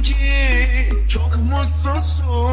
sanki çok mutsuzsun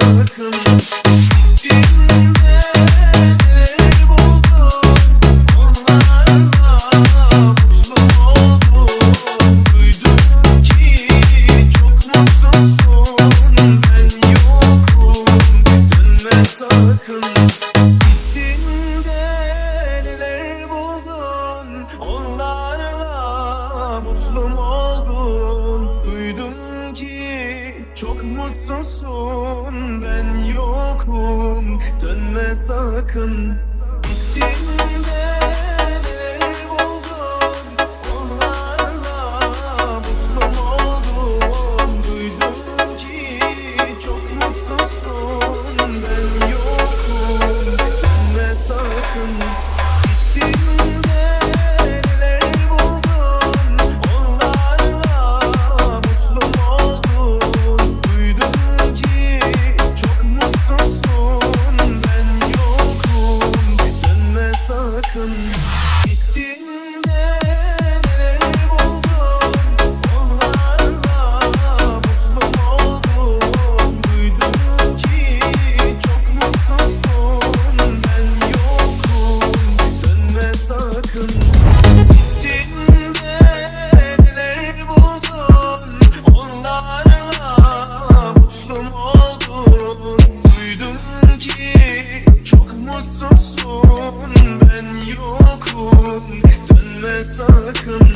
dönme çok mutsuzsun Ben yokum. Dönme sakın. Gittiğinde sakın